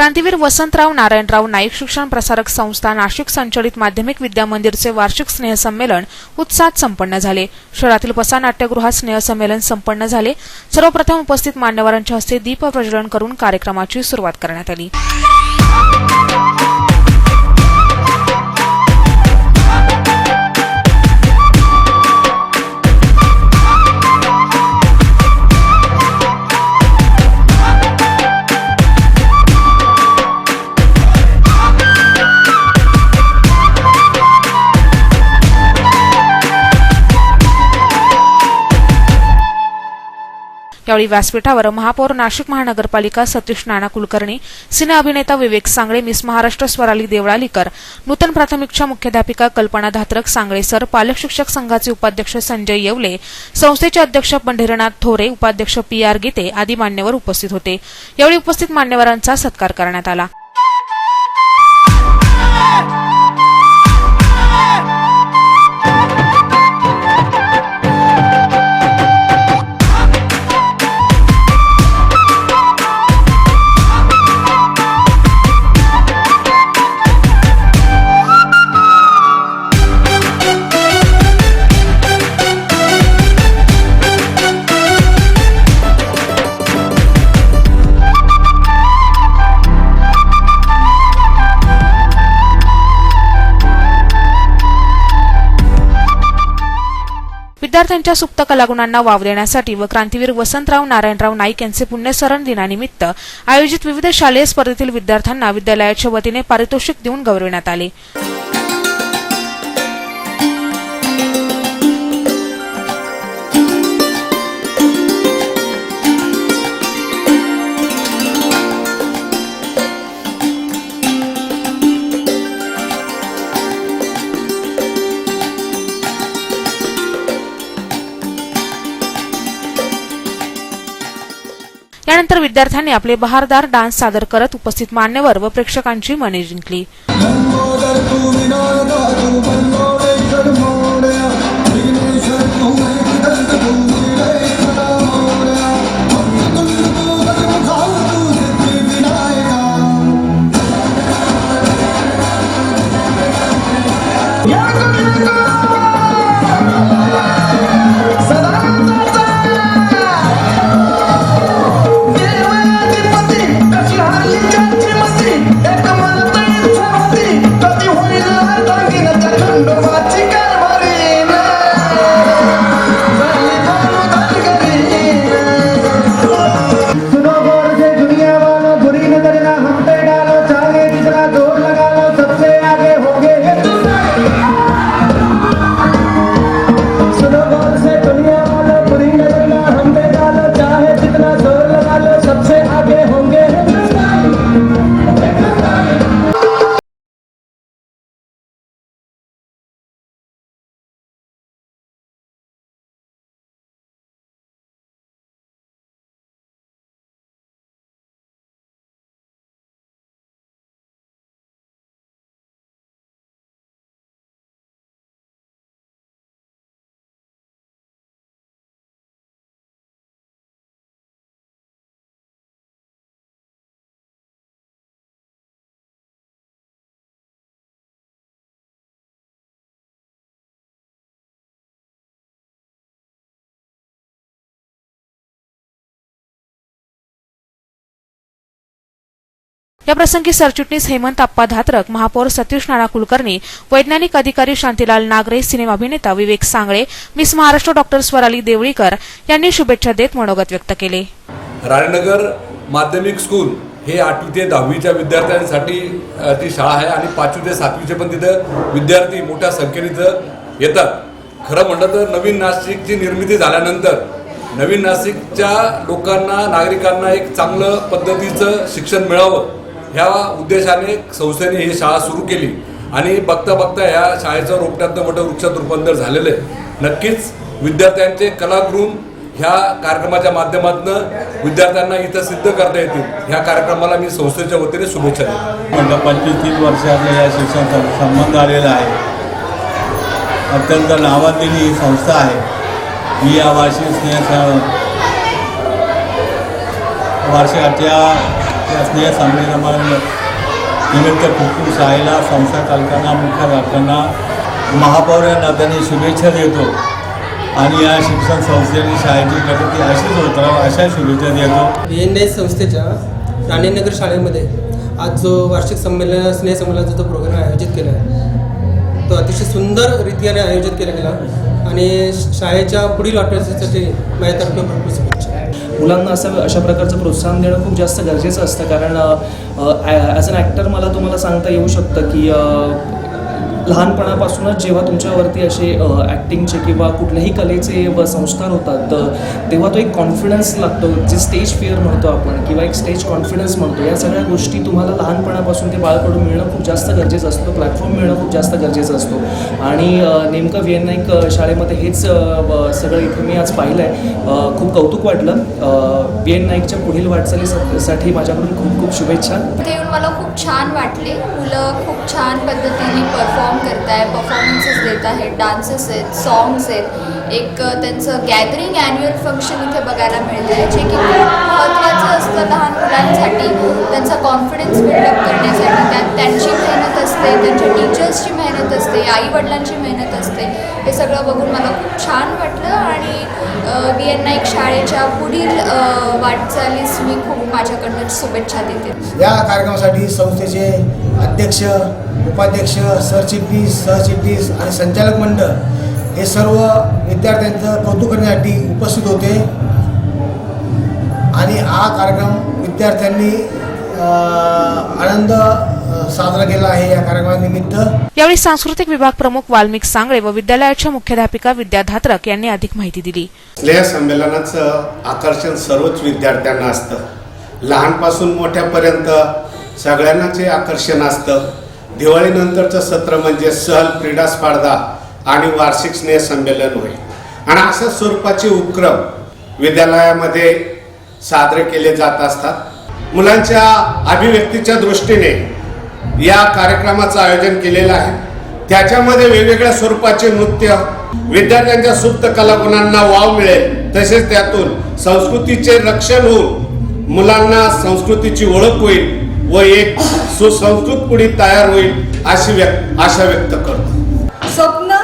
क्रांतीवीर वसंतराव नारायणराव नाईक शिक्षण प्रसारक संस्था नाशिक संचलित माध्यमिक विद्या मंदिरचे वार्षिक स्नेहसंमेलन उत्साहात संपन्न झाले. शहरातील पसा नाट्यगृहात स्नेहसंमेलन संपन्न झाले. सर्वप्रथम उपस्थित मान्यवरांच्या हस्ते दीप प्रज्वलन करून कार्यक्रमाची सुरुवात करण्यात आली. यावेळी व्यासपीठावर महापौर नाशिक महानगरपालिका सतीश नाना कुलकर्णी सिने अभिनेता विवेक सांगळे मिस महाराष्ट्र स्वराली देवळालीकर नूतन प्राथमिकच्या मुख्याध्यापिका कल्पना धात्रक सांगळे सर पालक शिक्षक संघाचे उपाध्यक्ष संजय येवले संस्थेचे अध्यक्ष पंढरीनाथ थोरे उपाध्यक्ष पी आर गीते आदी मान्यवर उपस्थित होते. यावेळी उपस्थित मान्यवरांचा सत्कार करण्यात आला. विद्यार्थ्यांच्या सुप्त कलागुणांना वाव देण्यासाठी व क्रांतीवीर वसंतराव नारायणराव नाईक यांचे पुण्यस्मरण दिनानिमित्त आयोजित विविध शालेय स्पर्धेतील विद्यार्थ्यांना विद्यालयाच्या वतीने पारितोषिक देऊन गौरविण्यात आले. यानंतर विद्यार्थ्यांनी आपले बहारदार डान्स सादर करत उपस्थित मान्यवर व प्रेक्षकांची मने जिंकली. याप्रसंगी सरचिटणीस हेमंत आप्पा धात्रक महापौर सतीश नाना कुलकर्णी वैज्ञानिक अधिकारी शांतीलाल नागरे सिनेमा अभिनेता विवेक सांगळे मिस महाराष्ट्र डॉक्टर स्वराली देवळीकर यांनी शुभेच्छा देत मनोगत व्यक्त केले. राजनगर माध्यमिक स्कूल हे आठवी ते दहावीच्या विद्यार्थ्यांसाठी ती शाळा आहे आणि पाचवी ते सातवीचे पण तिथं विद्यार्थी मोठ्या संख्येने इथं येतात. खरं म्हटलं तर नवीन नाशिकची निर्मिती झाल्यानंतर नवीन नाशिकच्या लोकांना नागरिकांना एक चांगलं पद्धतीचं शिक्षण मिळावं. ह्या उद्देशाने संस्थेने ही शाळा सुरू केली. आणि बघता बघता ह्या शाळेचं रोपट्यातनं मोठं वृक्षात रूपांतर झालेलं आहे. नक्कीच विद्यार्थ्यांचे कलागृह ह्या कार्यक्रमाच्या माध्यमातून विद्यार्थ्यांना इथं सिद्ध करता येतील. ह्या कार्यक्रमाला मी संस्थेच्या वतीने शुभेच्छा देतो. म्हणजे पंचवीस तीस वर्षातलं या शिक्षण संबंध आलेला आहे. अत्यंत नावाजलेली ही संस्था आहे. ही या वार्षिक स्नेह वार्षिकाच्या या स्नेह संमेलनामध्ये निमित्त खूप खूप शाळेला संस्था चालकांना मुख्याध्यापकांना महापौर या नात्याने शुभेच्छा देतो. आणि या शिक्षण संस्थेने शाळेची प्रगती अशीच होत अशा शुभेच्छा देतो. बी एन एस संस्थेच्या राणेनगर शाळेमध्ये आज जो वार्षिक संमेलन स्नेहसंमेलनाचा जो प्रोग्राम आयोजित केला आहे तो अतिशय सुंदर रीतीने आयोजित केला गेला. आणि शाळेच्या पुढील ऑटोसाठी माझ्यातर्फे भरपूर मुलांना असं अशा प्रकारचं प्रोत्साहन देणं खूप जास्त गरजेचं असतं. कारण ॲज अन ॲक्टर मला तुम्हाला सांगता येऊ शकतं की लहानपणापासूनच जेव्हा तुमच्यावरती असे ॲक्टिंगचे किंवा कुठल्याही कलेचे व संस्कार होतात तर तेव्हा तो एक कॉन्फिडन्स लागतो जे स्टेज फिअर म्हणतो आपण किंवा एक स्टेज कॉन्फिडन्स म्हणतो या सगळ्या गोष्टी तुम्हाला लहानपणापासून ते बाळकडून मिळणं खूप जास्त गरजेचं असतं प्लॅटफॉर्म मिळणं खूप जास्त गरजेचं असतो. आणि नेमकं व्ही शाळेमध्ये हेच सगळं इथे मी आज पाहिलं आहे खूप कौतुक वाटलं. व्ही एन नाईकच्या पुढील वाटचालीसाठी माझ्याकडून खूप खूप शुभेच्छा. ते येऊन मला खूप छान वाटले. मुलं खूप छान पद्धतीने परफॉर्म करत आहे परफॉर्मन्सेस देत आहेत डान्सेस आहेत सॉंग्स आहेत. एक त्यांचं गॅदरिंग ॲन्युअल फंक्शन इथे बघायला मिळतं आहे जे की खूप महत्त्वाचं असतं लहान मुलांसाठी. त्यांचा कॉन्फिडन्स बिल्डअप करण्यासाठी. त्यात त्यांची मेहनत असते त्यांच्या टीचर्सची मेहनत असते आईवडिलांची मेहनत असते. हे सगळं बघून मला खूप छान वाटलं आणि बी एन नाईक शाळेच्या पुढील वाटचालीस मी खूप माझ्याकडनं शुभेच्छा देते. या कार्यक्रमासाठी संस्थेचे अध्यक्ष उपाध्यक्ष सरचिटणीस सहचिटणीस आणि संचालक मंडळ हे सर्व विद्यार्थ्यांचं कौतुक करण्यासाठी उपस्थित होते. आणि हा कार्यक्रम विद्यार्थ्यांनी आनंद साजरा केला आहे या कार्यक्रमानिमित्त. यावेळी सांस्कृतिक विभाग प्रमुख वाल्मिक सांगळे व विद्यालयाच्या मुख्याध्यापिका विद्या धात्रक यांनी अधिक माहिती दिली. स्नेह संमेलनाचं आकर्षण सर्वच विद्यार्थ्यांना असतं. लहानपासून मोठ्यापर्यंत सगळ्यांनाच हे आकर्षण असतं. दिवाळीनंतरचं सत्र म्हणजे सहल क्रीडा स्पर्धा आणि वार्षिक स्नेह संमेलन होय. आणि अशा स्वरूपाचे उपक्रम विद्यालयामध्ये साजरे केले जात असतात. मुलांच्या अभिव्यक्तीच्या दृष्टीने या कार्यक्रमाचं आयोजन केलेलं आहे. त्याच्यामध्ये वेगवेगळ्या स्वरूपाचे नृत्य विद्यार्थ्यांच्या सुप्त कलागुणांना वाव मिळेल. तसेच त्यातून संस्कृतीचे रक्षण होऊन मुलांना संस्कृतीची ओळख होईल. व एक सुसंस्कृत पिढी तयार होईल अशी व्यक्त आशा व्यक्त करतो. स्वप्न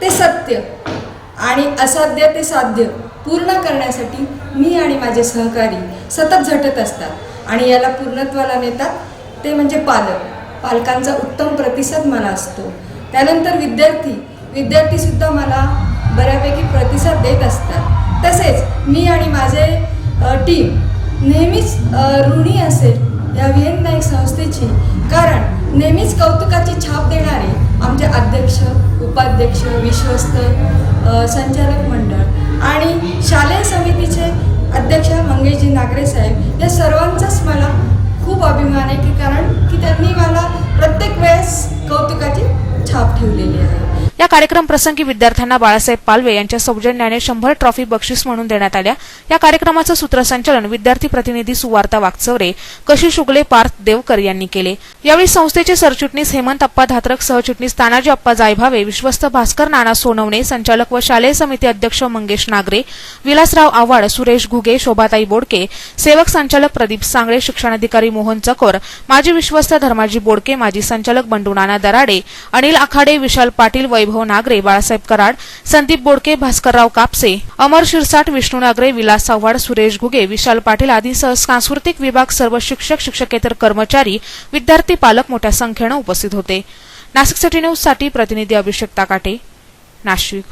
ते सत्य आणि असाध्य ते साध्य पूर्ण करण्यासाठी मी आणि माझे सहकारी सतत झटत असतात आणि याला पूर्णत्वाला नेतात ते म्हणजे पालक. पालकांचा उत्तम प्रतिसाद मला असतो. त्यानंतर विद्यार्थी. विद्यार्थीसुद्धा मला बऱ्यापैकी प्रतिसाद देत असतात. तसेच मी आणि माझे टीम नेहमीच ऋणी असेल या व्ही एन संस्थेची. कारण नेहमीच कौतुकाची छाप देणारे आमचे अध्यक्ष उपाध्यक्ष विश्वस्त संचालक मंडळ आणि शालेय समितीचे अध्यक्ष मंगेशजी नागरे साहेब या सर्वांचाच मला खूप अभिमान आहे की कारण की त्यांनी मला प्रत्येक वेळेस कौतुकाची छाप ठेवलेली आहे. या कार्यक्रम प्रसंगी विद्यार्थ्यांना बाळासाहेब पालवे यांच्या सौजन्याने शंभर ट्रॉफी बक्षीस म्हणून देण्यात आल्या. या कार्यक्रमाचं सूत्रसंचालन विद्यार्थी प्रतिनिधी सुवार्ता वागचौरे कशी शुगले पार्थ देवकर यांनी केले. यावेळी संस्थेचे सरचिटणीस हेमंत अप्पा धात्रक सहचिटणीस तानाजी अप्पा जायभावे विश्वस्त भास्कर नाना सोनवणे संचालक व शालेय समिती अध्यक्ष मंगेश नागरे विलासराव आव्हाड सुरेश घुगे शोभाताई बोडके सेवक संचालक प्रदीप सांगळे शिक्षणाधिकारी मोहन चकोर माजी विश्वस्त धर्माजी बोडके माजी संचालक बंडू नाना दराडे अनिल आखाडे विशाल पाटील वैभव नागरे बाळासाहेब कराड संदीप बोडके भास्करराव कापसे अमर शिरसाट विष्णू नागरे विलास चव्हाड सुरेश घुगे विशाल पाटील आदींसह सांस्कृतिक विभाग सर्व शिक्षक शिक्षकेतर कर्मचारी विद्यार्थी पालक मोठ्या संख्येनं उपस्थित होते. नाशिक सिटी न्यूजसाठी प्रतिनिधी अभिषेक ताकाटे नाशिक.